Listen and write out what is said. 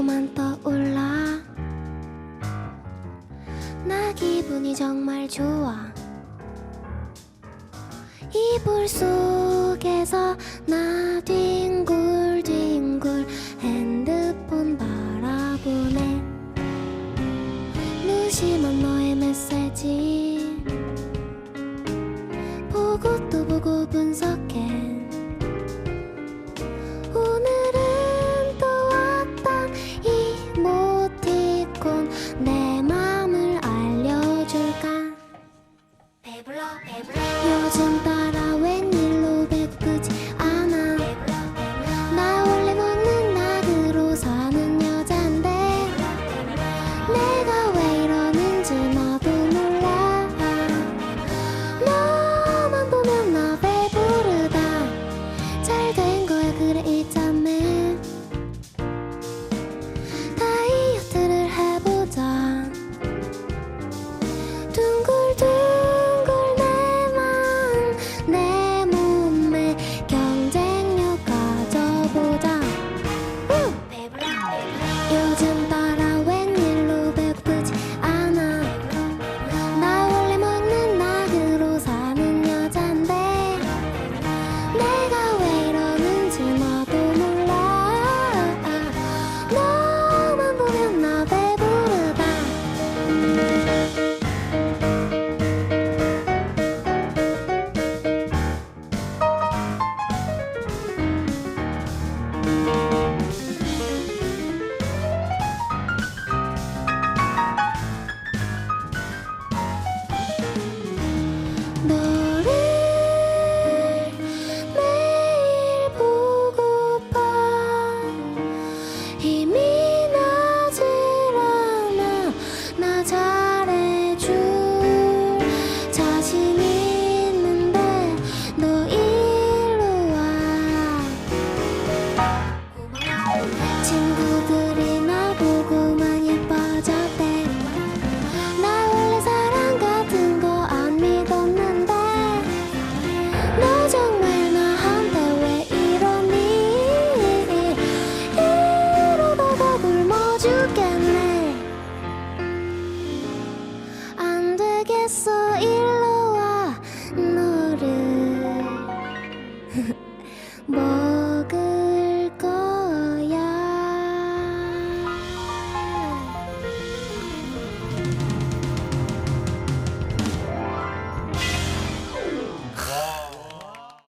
자꾸만 떠올라 나 기분이 정말 좋아 이불 속에서 나 뒹. life.